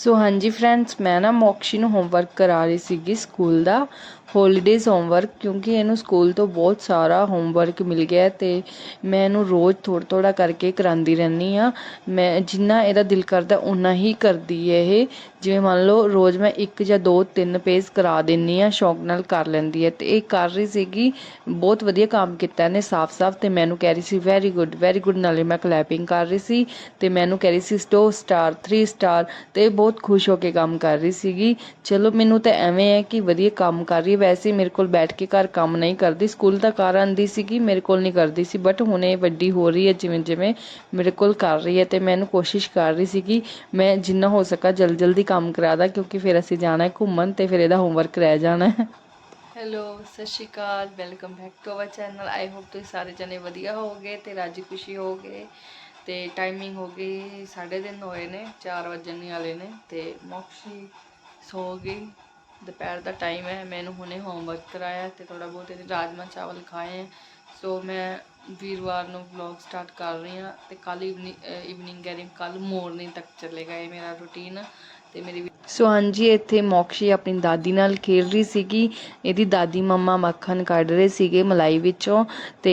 ਸੋ ਹਾਂਜੀ ਫਰੈਂਡਸ ਮੈਂ ਨਾ ਮੋਕਸ਼ੀ ਨੂੰ ਹੋਮਵਰਕ ਕਰਾ ਰਹੀ ਸੀਗੀ ਸਕੂਲ ਦਾ ਹੌਲੀਡੇਜ਼ ਹੋਮਵਰਕ ਕਿਉਂਕਿ ਇਹਨੂੰ ਸਕੂਲ ਤੋਂ ਬਹੁਤ ਸਾਰਾ ਹੋਮਵਰਕ ਮਿਲ ਗਿਆ ਹੈ ਤੇ ਮੈਂ ਇਹਨੂੰ ਰੋਜ਼ ਥੋੜ੍ਹਾ ਥੋੜ੍ਹਾ ਕਰਕੇ ਕਰਾਉਂਦੀ ਰਹਿੰਦੀ ਆ ਮੈਂ ਜਿੰਨਾ ਇਹਦਾ ਦਿਲ ਕਰਦਾ ਉਨਾ ਹੀ ਕਰਦੀ ਹੈ ਇਹ। ਜਿਵੇਂ ਮੰਨ ਲਓ, ਰੋਜ਼ ਮੈਂ ਇੱਕ ਜਾਂ ਦੋ, ਤਿੰਨ ਪੇਜ ਕਰਾ ਦਿੰਨੀ ਆ, ਸ਼ੌਂਕ ਨਾਲ ਕਰ ਲੈਂਦੀ ਹੈ ਤੇ ਇਹ ਕਰ ਰਹੀ ਸੀਗੀ, ਬਹੁਤ ਵਧੀਆ ਕੰਮ ਕੀਤਾ ਇਹਨੇ, ਸਾਫ਼-ਸਾਫ਼ ਤੇ ਮੈਨੂੰ ਕਹਿ ਰਹੀ ਸੀ ਵੈਰੀ ਗੁੱਡ ਵੈਰੀ ਗੁੱਡ ਨਾਲੇ ਮੈਂ ਕਲੈਪਿੰਗ ਕਰ ਰਹੀ ਸੀ ਤੇ ਮੈਨੂੰ ਕਹਿ ਰਹੀ ਸੀ ਦੋ ਸਟਾਰ 3 ਸਟਾਰ ਤੇ ਇਹ ਬਹੁਤ ਖੁਸ਼ ਹੋ ਕੇ ਕੰਮ ਕਰ ਰਹੀ ਸੀਗੀ। ਚਲੋ, ਮੈਨੂੰ ਤਾਂ ਐਵੇਂ ਹੈ ਕਿ ਵਧੀਆ ਕੰਮ ਕਰ ਰਹੀ ਹੈ। ਵੈਸੇ ਮੇਰੇ ਕੋਲ ਬੈਠ ਕੇ ਘਰ ਕੰਮ ਨਹੀਂ ਕਰਦੀ, ਸਕੂਲ ਦਾ ਕਰ ਆਂਦੀ ਸੀਗੀ, ਮੇਰੇ ਕੋਲ ਨਹੀਂ ਕਰਦੀ ਸੀ ਬਟ ਹੁਣ ਇਹ ਵੱਡੀ ਹੋ ਰਹੀ ਹੈ ਜਿਵੇਂ ਜਿਵੇਂ ਮੇਰੇ ਕੋਲ ਕਰ ਰਹੀ ਹੈ ਤੇ ਮੈਨੂੰ ਕੋਸ਼ਿਸ਼ ਕਰ ਰਹੀ ਸੀ ਕਿ ਮੈਂ ਜਿੰਨਾ ਹੋ ਸਕਾ ਜਲਦੀ ਜਲਦੀ ਕੰਮ ਕਰਾ ਦਾਂ ਕਿਉਂਕਿ ਫਿਰ ਅਸੀਂ ਜਾਣਾ ਹੈ ਘੁੰਮਣ ਤੇ ਫਿਰ ਇਹਦਾ ਹੋਮਵਰਕ ਰਹਿ ਜਾਣਾ ਹੈ। Hello Sat Sri Akal welcome back to our channel I hope ਤੁਸੀਂ ਸਾਰੇ ਜਣੇ ਵਧੀਆ ਹੋਵੋਗੇ ਤੇ ਰਾਜੀ ਖੁਸ਼ੀ ਹੋਵੋਗੇ ਤੇ ਟਾਈਮਿੰਗ ਹੋ ਗਈ 3:30 ਹੋਏ ਨੇ 4 ਵਜਣ ਵਾਲੇ ਨੇ ਤੇ ਮੋਕਸ਼ੀ ਸੋ ਗਈ। ਦੁਪਹਿਰ ਦਾ ਟਾਈਮ ਹੈ, ਮੈਨੂੰ ਹੁਣੇ ਹੋਮਵਰਕ ਕਰਾਇਆ ਤੇ ਥੋੜਾ ਬਹੁਤ ਇਹਦੇ ਰਾਜਮਾ ਚਾਵਲ ਖਾਏ ਹੈ ਸੋ ਮੈਂ ਵੀਰਵਾਰ ਨੂੰ ਵਲੌਗ ਸਟਾਰਟ ਕਰ ਰਹੀ ਹਾਂ ਤੇ ਕੱਲ ਇਵਨਿੰਗ ਕਹਿ ਰਹੀ ਕੱਲ ਮਾਰਨਿੰਗ ਤੱਕ ਚੱਲੇਗਾ ਇਹ ਮੇਰਾ ਰੁਟੀਨ ਤੇ ਮੇਰੀ ਸੋ ਹਾਂਜੀ, ਇੱਥੇ ਮੋਕਸ਼ੀ ਆਪਣੀ ਦਾਦੀ ਨਾਲ ਖੇਡ ਰਹੀ ਸੀਗੀ। ਇਹਦੀ ਦਾਦੀ ਮੰਮਾ ਮੱਖਣ ਕੱਢ ਰਹੇ ਸੀਗੇ ਮਲਾਈ ਵਿੱਚੋਂ ਤੇ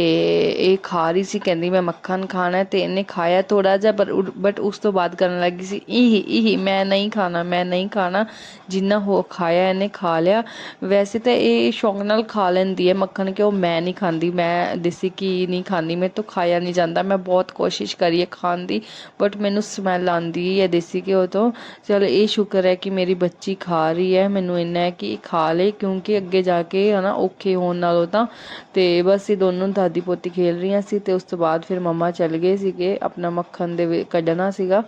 ਇਹ ਖਾ ਰਹੀ ਸੀ, ਕਹਿੰਦੀ ਮੈਂ ਮੱਖਣ ਖਾਣਾ ਹੈ ਤੇ ਇਹਨੇ ਖਾਇਆ ਥੋੜਾ ਜਿਹਾ, ਪਰ ਬਟ ਉਸ ਤੋਂ ਬਾਅਦ ਕਰਨ ਲੱਗੀ ਸੀ ਇਹ ਇਹ ਮੈਂ ਨਹੀਂ ਖਾਣਾ, ਮੈਂ ਨਹੀਂ ਖਾਣਾ। ਜਿੰਨਾ ਹੋ ਖਾਇਆ ਇਹਨੇ ਖਾ ਲਿਆ। ਵੈਸੇ ਤਾਂ ਇਹ ਸ਼ੌਂਕ ਨਾਲ ਖਾ ਲੈਂਦੀ ਹੈ ਮੱਖਣ ਕਿਉਂ ਮੈਂ ਨਹੀਂ ਖਾਂਦੀ, ਮੈਂ ਦੇਸੀ ਘੀ ਨਹੀਂ ਖਾਂਦੀ, ਮੇਰੇ ਤੋਂ ਖਾਇਆ ਨਹੀਂ ਜਾਂਦਾ, ਮੈਂ ਬਹੁਤ ਕੋਸ਼ਿਸ਼ ਕਰੀ ਹੈ ਖਾਣ ਦੀ ਬਟ ਮੈਨੂੰ ਸਮੈਲ ਆਉਂਦੀ ਹੈ ਦੇਸੀ ਘਿਓ ਤੋਂ। ਚਲੋ ਇਹ ਸ਼ੁਕਰ ਹੈ ਕਿ ਕਿ ਮੇਰੀ ਬੱਚੀ ਖਾ ਰਹੀ ਹੈ, ਮੈਨੂੰ ਇੰਨਾ ਹੈ ਕਿ ਇਹ ਖਾ ਲੇ, ਕਿਉਂਕਿ ਅੱਗੇ ਜਾ ਕੇ ਹਨਾ ਔਖੇ ਹੋਣ ਨਾਲੋਂ ਤਾਂ। ਤੇ ਬਸ ਇਹ ਦੋਨੋਂ ਦਾਦੀ ਪੋਤੀ ਖੇਲ ਰਹੀਆਂ ਸੀ ਤੇ ਉਸ ਤੋਂ ਬਾਅਦ ਫਿਰ ਮੰਮਾ ਚੱਲ ਗਏ ਸੀਗੇ, ਆਪਣਾ ਮੱਖਣ ਦੇ ਕੱਢਣਾ ਸੀਗਾ।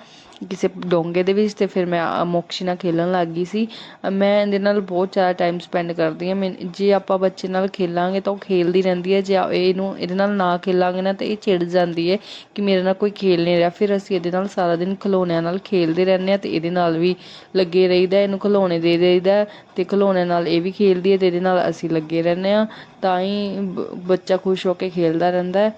ਕਿਸੇ ਡੋਂਗੇ ਦੇ ਵਿੱਚ ਤੇ ਫਿਰ ਮੈਂ ਮੋਕਸ਼ੀ ਨਾਲ ਖੇਲਣ ਲੱਗ ਗਈ ਸੀ। ਮੈਂ ਇਹਦੇ ਨਾਲ ਬਹੁਤ ਜ਼ਿਆਦਾ ਟਾਈਮ ਸਪੈਂਡ ਕਰਦੀ ਹਾਂ। ਮੈਂ, ਜੇ ਆਪਾਂ ਬੱਚੇ ਨਾਲ ਖੇਲਾਂਗੇ ਤਾਂ ਉਹ ਖੇਲਦੀ ਰਹਿੰਦੀ ਹੈ, ਜੇ ਇਹਨੂੰ, ਇਹਦੇ ਨਾਲ ਨਾ ਖੇਲਾਂਗੇ ਨਾ ਤਾਂ ਇਹ ਚਿੜ ਜਾਂਦੀ ਹੈ ਕਿ ਮੇਰੇ ਨਾਲ ਕੋਈ ਖੇਲ ਨਹੀਂ ਰਿਹਾ। ਫਿਰ ਅਸੀਂ ਇਹਦੇ ਨਾਲ ਸਾਰਾ ਦਿਨ ਖਲੋਣਿਆਂ ਨਾਲ ਖੇਲਦੇ ਰਹਿੰਦੇ ਹਾਂ ਤੇ ਇਹਦੇ ਨਾਲ ਵੀ ਲੱਗੇ ਰਹੀਦਾ, ਇਹਨੂੰ ਖਿਲੌਣੇ ਦੇ ਦੇਈਦਾ ਤੇ ਖਿਲੌਣਿਆਂ ਨਾਲ ਇਹ ਵੀ ਖੇਲਦੀ ਹੈ ਤੇ ਇਹਦੇ ਨਾਲ ਅਸੀਂ ਲੱਗੇ ਰਹਿੰਦੇ ਹਾਂ। ਤਾਂ ਹੀ ਬੱਚਾ ਖੁਸ਼ ਹੋ ਕੇ ਖੇਲਦਾ ਰਹਿੰਦਾ ਹੈ।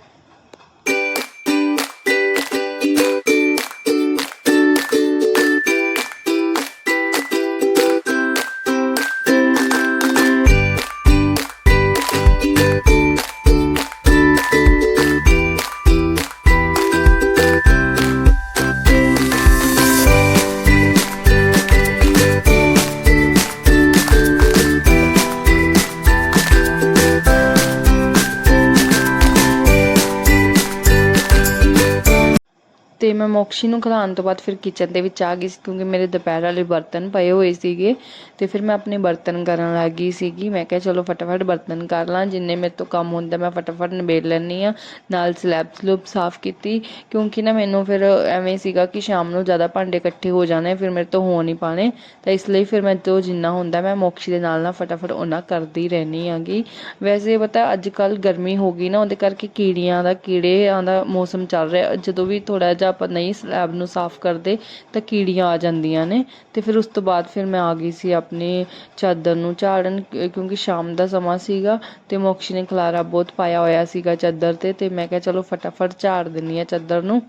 ਮੈਂ ਮੋਕਸ਼ੀ ਨੂੰ ਖਿਲਾਉਣ ਤੋਂ ਬਾਅਦ ਫਿਰ ਕਿਚਨ ਦੇ ਵਿੱਚ ਆ ਗਈ ਸੀ ਕਿਉਂਕਿ ਮੇਰੇ ਦੁਪਹਿਰ ਵਾਲੇ ਬਰਤਨ ਪਏ ਹੋਏ ਸੀਗੇ ਤੇ ਫਿਰ ਮੈਂ ਆਪਣੇ ਬਰਤਨ ਕਰਨ ਲੱਗ ਗਈ ਸੀਗੀ। ਮੈਂ ਕਿਹਾ, ਚਲੋ, ਫਟਾਫਟ ਬਰਤਨ ਕਰ ਲਾਂ, ਜਿੰਨੇ ਮੇਰੇ ਤੋਂ ਕੰਮ ਹੁੰਦਾ ਮੈਂ ਫਟਾਫਟ ਨਿਬੇੜ ਲੈਂਦੀ ਆ ਨਾਲ ਸਲੈਬ ਸਲੂਬ ਸਾਫ਼ ਕੀਤੀ, ਕਿਉਂਕਿ ਨਾ ਮੈਨੂੰ ਫਿਰ ਐਵੇਂ ਸੀਗਾ ਕਿ ਸ਼ਾਮ ਨੂੰ ਜ਼ਿਆਦਾ ਭਾਂਡੇ ਇਕੱਠੇ ਹੋ ਜਾਣੇ, ਫਿਰ ਮੇਰੇ ਤੋਂ ਹੋ ਨਹੀਂ ਪਾਣੇ ਤਾਂ ਇਸ ਲਈ ਫਿਰ ਮੈਂ ਤੋਂ ਜਿੰਨਾ ਹੁੰਦਾ ਮੈਂ ਮੋਕਸ਼ੀ ਦੇ ਨਾਲ ਨਾ ਫਟਾਫਟ ਉਹਨਾਂ ਕਰਦੀ ਰਹਿਣੀ ਆਂਗੀ ਵੈਸੇ ਪਤਾ ਅੱਜ ਕੱਲ ਗਰਮੀ ਹੋ ਗਈ ਨਾ, ਉਹਦੇ ਕਰਕੇ ਕੀੜੀਆਂ ਦਾ, ਕੀੜਿਆਂ ਦਾ ਮੌਸਮ ਚੱਲ ਰਿਹਾ। ਜਦੋਂ ਵੀ ਥੋੜਾ ਜਿਹਾ ਆਪਾਂ ਨਹੀਂ ਸਲੈਬ ਨੂੰ ਸਾਫ਼ ਕਰਦੇ ਤਾਂ ਕੀੜੀਆਂ ਆ ਜਾਂਦੀਆਂ ਨੇ। ਤੇ ਫਿਰ ਉਸ ਤੋਂ ਬਾਅਦ ਫਿਰ ਮੈਂ ਆ ਗਈ ਸੀ ਆਪਣੀ ਚਾਦਰ ਨੂੰ ਝਾੜਨ ਕਿਉਂਕਿ ਸ਼ਾਮ ਦਾ ਸਮਾਂ ਸੀਗਾ ਤੇ ਮੋਕਸ਼ੀ ਨੇ ਖਲਾਰਾ ਬਹੁਤ ਪਾਇਆ ਹੋਇਆ ਸੀਗਾ ਚਾਦਰ ਤੇ ਤੇ ਮੈਂ ਕਿਹਾ ਚਲੋ ਫਟਾਫਟ ਝਾੜ ਦਿੰਨੀ ਆ ਚਾਦਰ ਨੂੰ।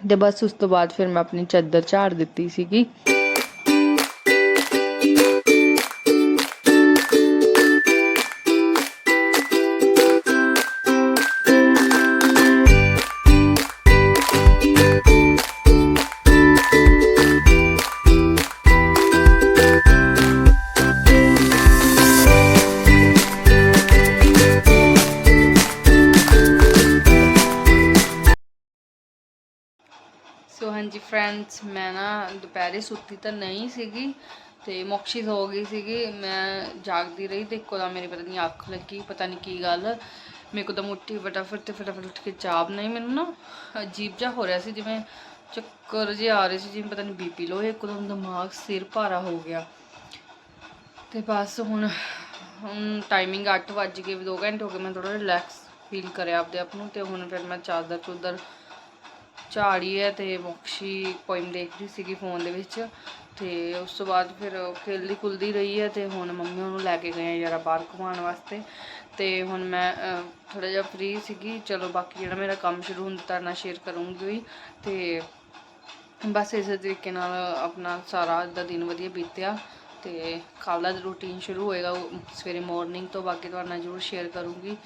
ਤੇ ਬਸ ਉਸ ਤੋਂ ਬਾਅਦ ਫਿਰ ਮੈਂ ਆਪਣੀ ਚਾਦਰ ਝਾੜ ਦਿੱਤੀ ਸੀਗੀ। ਫਰੈਂਡਸ ਮੈਂ ਨਾ ਦੁਪਹਿਰੇ ਸੁੱਤੀ ਤਾਂ ਨਹੀਂ ਸੀਗੀ ਤੇ ਮੋਕਸ਼ੀ ਹੋ ਗਈ ਸੀਗੀ, ਮੈਂ ਜਾਗਦੀ ਰਹੀ ਤੇ ਇੱਕੋ ਦਮ ਮੇਰੀ ਪਤਾ ਨਹੀਂ ਅੱਖ ਲੱਗੀ, ਪਤਾ ਨਹੀਂ ਕੀ ਗੱਲ। ਮੇਰੇ ਕੋਲ ਤਾਂ ਮੁੱਠੀ ਫਟਾਫਟ ਤੇ ਫਟਾਫਟ ਉੱਠ ਕੇ ਚਾਹ ਬਣਾਈ, ਮੈਨੂੰ ਨਾ ਅਜੀਬ ਜਿਹਾ ਹੋ ਰਿਹਾ ਸੀ, ਜਿਵੇਂ ਚੱਕਰ ਜਿਹੇ ਆ ਰਹੇ ਸੀ, ਜਿਵੇਂ ਪਤਾ ਨਹੀਂ ਬੀਪੀ ਲੋ ਇੱਕਦਮ ਦਿਮਾਗ ਸਿਰ ਭਾਰਾ ਹੋ ਗਿਆ। ਤੇ ਬਸ ਹੁਣ ਹੁਣ ਟਾਈਮਿੰਗ 8 ਵੱਜ ਗਏ 2 ਘੰਟੇ ਹੋ ਗਏ, ਮੈਂ ਥੋੜਾ ਰਿਲੈਕਸ ਫੀਲ ਕਰਿਆ ਆਪਦੇ ਆਪ ਨੂੰ ਤੇ ਹੁਣ ਫਿਰ ਮੈਂ ਚਾਦਰ ਚੁੱਦਰ ਝਾੜੀ ਹੈ ਤੇ ਮੋਕਸ਼ੀ ਪੋਇਮ ਦੇਖ ਰਹੀ ਸੀਗੀ ਫੋਨ ਦੇ ਵਿੱਚ ਤੇ ਉਸ ਤੋਂ ਬਾਅਦ ਫਿਰ ਖੇਲਦੀ ਖੁੱਲਦੀ ਰਹੀ ਹੈ ਤੇ ਹੁਣ ਮੰਮੀ ਉਹਨੂੰ ਲੈ ਕੇ ਗਏ ਆ ਜਰਾ ਬਾਹਰ ਘੁਮਾਉਣ ਵਾਸਤੇ। ਤੇ ਹੁਣ ਮੈਂ ਥੋੜਾ ਜਿਹਾ ਫ੍ਰੀ ਸੀਗੀ, ਚਲੋ ਬਾਕੀ ਜਿਹੜਾ ਮੇਰਾ ਕੰਮ ਸ਼ੁਰੂ ਹੁੰਦਾ ਤਾਂ ਨਾਲ ਸ਼ੇਅਰ ਕਰੂੰਗੀ ਵੀ। ਤੇ ਬਸ ਇਸੇ ਤਰੀਕੇ ਨਾਲ ਆਪਣਾ ਸਾਰਾ ਦਾ ਦਿਨ ਵਧੀਆ ਬੀਤਿਆ। ਤੇ ਕੱਲ੍ਹ ਦਾ ਰੂਟੀਨ ਸ਼ੁਰੂ ਹੋਏਗਾ ਉਹ ਸਵੇਰੇ ਮਾਰਨਿੰਗ ਤੋਂ ਬਾਕੀ ਤੁਹਾਡੇ ਨਾਲ ਜ਼ਰੂਰ ਸ਼ੇਅਰ ਕਰੂੰਗੀ।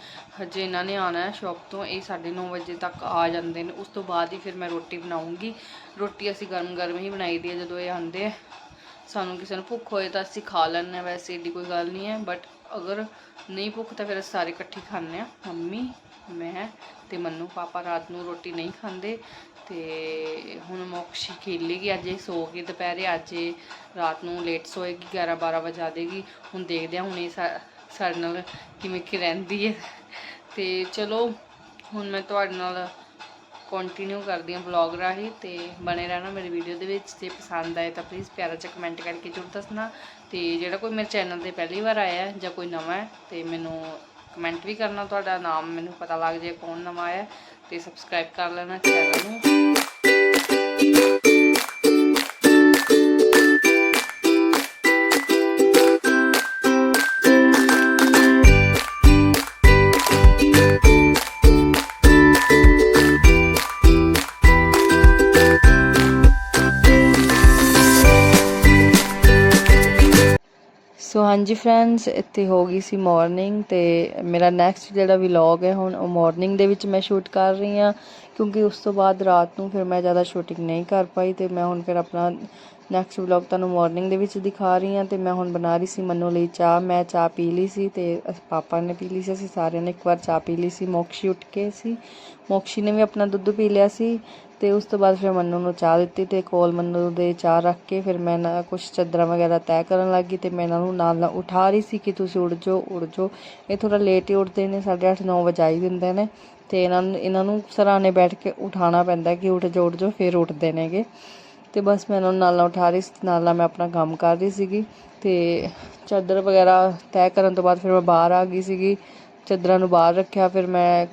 ਹਜੇ ਇਹਨਾਂ ਨੇ ਆਉਣਾ ਹੈ ਸ਼ਾਪ ਤੋਂ, ਇਹ 9:30 ਵਜੇ ਤੱਕ ਆ ਜਾਂਦੇ ਨੇ। ਉਸ ਤੋਂ ਬਾਅਦ ਹੀ ਫਿਰ ਮੈਂ ਰੋਟੀ ਬਣਾਉਂਗੀ। ਰੋਟੀ ਅਸੀਂ ਗਰਮ ਗਰਮ ਹੀ ਬਣਾਈ ਦੀ ਹੈ ਜਦੋਂ ਇਹ ਆਉਂਦੇ ਸਾਨੂੰ ਕਿਸੇ ਨੂੰ ਭੁੱਖ ਹੋਏ ਤਾਂ ਅਸੀਂ ਖਾ ਲੈਂਦੇ ਹਾਂ, ਵੈਸੇ ਏਡੀ ਕੋਈ ਗੱਲ ਨਹੀਂ ਹੈ। ਬਟ ਅਗਰ ਨਹੀਂ ਭੁੱਖ ਤਾਂ ਫਿਰ ਅਸੀਂ ਸਾਰੇ ਇਕੱਠੇ ਖਾਂਦੇ ਆ ਮੰਮੀ ਮੈਂ ਤੇ ਮੰਨੂ ਪਾਪਾ ਰਾਤ ਨੂੰ ਰੋਟੀ ਨਹੀਂ ਖਾਂਦੇ ਤੇ ਹੁਣ ਮੋਕਸ਼ੀ ਖੇਲੇਗੀ ਅੱਜ, ਇਹ ਸੋ ਗਈ ਦੁਪਹਿਰੇ, ਅੱਜ ਰਾਤ ਨੂੰ ਲੇਟ ਸੋਏਗੀ 11 12 ਆ ਦੇਗੀ ਹੁਣ ਦੇਖਦੇ ਹਾਂ ਹੁਣ ਇਹ ਸਾਡੇ ਨਾਲ ਕਿਵੇਂ ਕਿ ਰਹਿੰਦੀ ਹੈ। ਤੇ ਚਲੋ, ਹੁਣ ਮੈਂ ਤੁਹਾਡੇ ਨਾਲ ਕੰਟੀਨਿਊ ਕਰਦੀ ਹਾਂ ਵਲੌਗ ਰਾਹੀਂ ਤੇ ਬਣੇ ਰਹਿਣਾ ਮੇਰੀ ਵੀਡੀਓ ਦੇ ਵਿੱਚ। ਜੇ ਪਸੰਦ ਆਏ ਤਾਂ ਪਲੀਜ਼ ਪਿਆਰਾ ਜਿਹਾ ਕਮੈਂਟ ਕਰਕੇ ਜ਼ਰੂਰ ਦੱਸਣਾ। ਤੇ ਜਿਹੜਾ ਕੋਈ ਮੇਰੇ ਚੈਨਲ ਤੇ ਪਹਿਲੀ ਵਾਰ ਆਇਆ ਜਾਂ ਕੋਈ ਨਵਾਂ ਹੈ ਤੇ ਮੈਨੂੰ ਕਮੈਂਟ ਵੀ ਕਰਨਾ ਤੁਹਾਡਾ ਨਾਮ, ਮੈਨੂੰ ਪਤਾ ਲੱਗ ਜਾਏ ਕੌਣ ਨਵਾਂ ਆਇਆ ਹੈ ਤੇ ਸਬਸਕ੍ਰਾਈਬ ਕਰ ਲੈਣਾ ਚੈਨਲ ਨੂੰ। ਸੋ ਹਾਂਜੀ ਫਰੈਂਡਸ ਇੱਥੇ ਹੋ ਗਈ ਸੀ ਮਾਰਨਿੰਗ ਤੇ ਮੇਰਾ ਨੈਕਸਟ ਜਿਹੜਾ ਵਲੌਗ ਹੈ ਹੁਣ ਉਹ ਮਾਰਨਿੰਗ ਦੇ ਵਿੱਚ ਮੈਂ ਸ਼ੂਟ ਕਰ ਰਹੀ ਹਾਂ, ਕਿਉਂਕਿ ਉਸ ਤੋਂ ਬਾਅਦ ਰਾਤ ਨੂੰ ਫਿਰ ਮੈਂ ਜ਼ਿਆਦਾ ਸ਼ੂਟਿੰਗ ਨਹੀਂ ਕਰ ਪਾਈ ਤੇ ਮੈਂ ਹੁਣ ਫਿਰ ਆਪਣਾ ਨੈਕਸਟ ਵਲੌਗ ਤੁਹਾਨੂੰ ਮਾਰਨਿੰਗ ਦੇ ਵਿੱਚ ਦਿਖਾ ਰਹੀ ਹਾਂ ਤੇ ਮੈਂ ਹੁਣ ਬਣਾ ਰਹੀ ਸੀ ਮੰਨੂ ਲਈ ਚਾਹ, ਮੈਂ ਚਾਹ ਪੀ ਲਈ ਸੀ ਤੇ ਪਾਪਾ ਨੇ ਪੀ ਲਈ ਸੀ, ਅਸੀਂ ਸਾਰਿਆਂ ਨੇ ਇੱਕ ਵਾਰ ਚਾਹ ਪੀ ਲਈ ਸੀ, ਮੋਕਸ਼ੀ ਉੱਠ ਕੇ ਸੀ। ਮੋਕਸ਼ੀ ਨੇ ਵੀ ਆਪਣਾ ਦੁੱਧ ਪੀ ਲਿਆ ਸੀ ਤੇ ਉਸ ਤੋਂ ਬਾਅਦ ਫਿਰ ਮੰਨੂ ਨੂੰ ਚਾਹ ਦਿੱਤੀ ਤੇ ਕੋਲ ਮੰਨੂ ਦੇ ਚਾਹ ਰੱਖ ਕੇ ਫਿਰ ਮੈਂ ਨਾ ਕੁਝ ਚਾਦਰਾਂ ਵਗੈਰਾ ਤੈਅ ਕਰਨ ਲੱਗੀ ਤੇ ਮੈਂ ਇਹਨਾਂ ਨੂੰ ਨਾਲ ਨਾਲ ਉਠਾ ਰਹੀ ਸੀ ਕਿ ਤੁਸੀਂ ਉੱਡ ਜਾਓ ਉੱਡ ਜਾਓ। ਇਹ ਥੋੜਾ ਲੇਟ ਹੀ ਉੱਠਦੇ ਨੇ 8:30 9 ਵਜੇ ਹੀ ਦਿੰਦੇ ਨੇ ਤੇ ਇਹਨਾਂ ਨੂੰ ਇਹਨਾਂ ਨੂੰ ਸਰਾਣੇ ਬੈਠ ਕੇ ਉਠਾਉਣਾ ਪੈਂਦਾ ਕਿ ਉੱਠ ਜਾਓ ਉੱਠ ਜਾਓ, ਫਿਰ ਉੱਠਦੇ ਨੇਗੇ। ਤੇ ਬਸ ਮੈਂ ਇਹਨਾਂ ਨੂੰ ਨਾਲ ਨਾਲ ਉਠਾ ਰਹੀ ਸੀ, ਨਾਲ ਨਾਲ ਮੈਂ ਆਪਣਾ ਕੰਮ ਕਰ ਰਹੀ ਸੀਗੀ ਤੇ ਚਾਦਰ ਵਗੈਰਾ ਤੈਅ ਕਰਨ ਤੋਂ ਬਾਅਦ ਫਿਰ ਮੈਂ ਬਾਹਰ ਆ ਗਈ ਸੀਗੀ। ਚਾਦਰਾਂ ਨੂੰ ਬਾਹਰ ਰੱਖਿਆ, ਫਿਰ ਮੈਂ